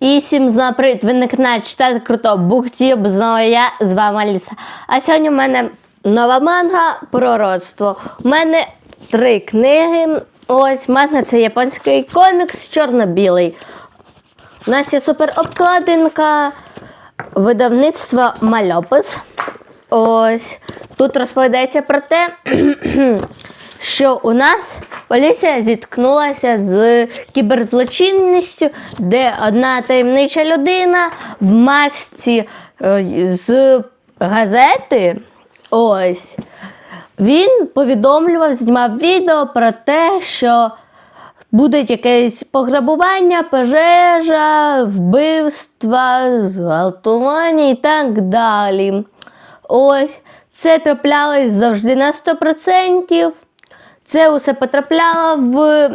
І всім знову привіт! Ви на каналі читати круто Буктюб, знову я, з вами Аліса. А сьогодні в мене нова манга про родство. У мене три книги. Ось манга це японський комікс чорно-білий. У нас є супер обкладинка видавництва Мальопис. Ось тут розповідається про те, що у нас поліція зіткнулася з кіберзлочинністю, де одна таємнича людина в масці е, з газети. Ось. Він повідомлював, знімав відео про те, що буде якесь пограбування, пожежа, вбивства, зґвалтування і так далі. Ось це траплялось завжди на 100%. Це усе потрапляло в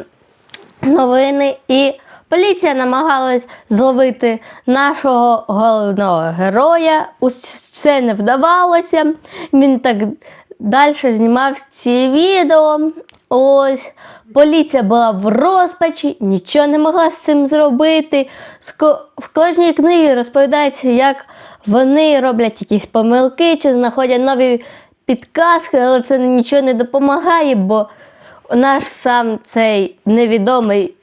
новини, і поліція намагалась зловити нашого головного героя. Усе не вдавалося. Він так далі знімав ці відео. Ось поліція була в розпачі, нічого не могла з цим зробити. В кожній книгі розповідається, як вони роблять якісь помилки чи знаходять нові підказки, але це нічого не допомагає, бо наш сам цей невідомий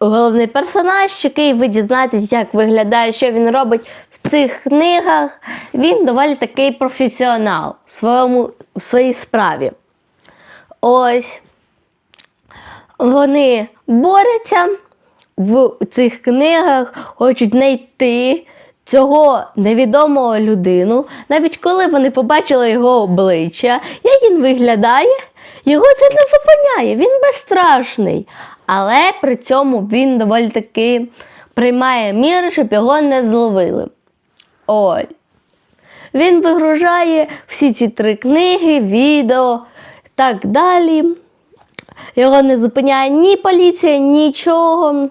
головний персонаж, який ви дізнаєтесь, як виглядає, що він робить в цих книгах, він доволі такий професіонал в, своєму, в своїй справі. Ось вони борються в цих книгах, хочуть знайти цього невідомого людину. Навіть коли вони побачили його обличчя, як він виглядає, його це не зупиняє, він безстрашний. Але при цьому він доволі таки приймає міри, щоб його не зловили. Ой. Він вигружає всі ці три книги, відео так далі. Його не зупиняє ні поліція, нічого.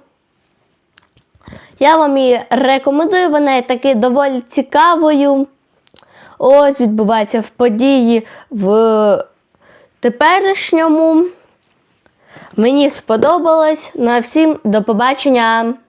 Я вам її рекомендую, вона є таки доволі цікавою. Ось відбуваються в події в теперішньому. Мені сподобалось. На всім до побачення!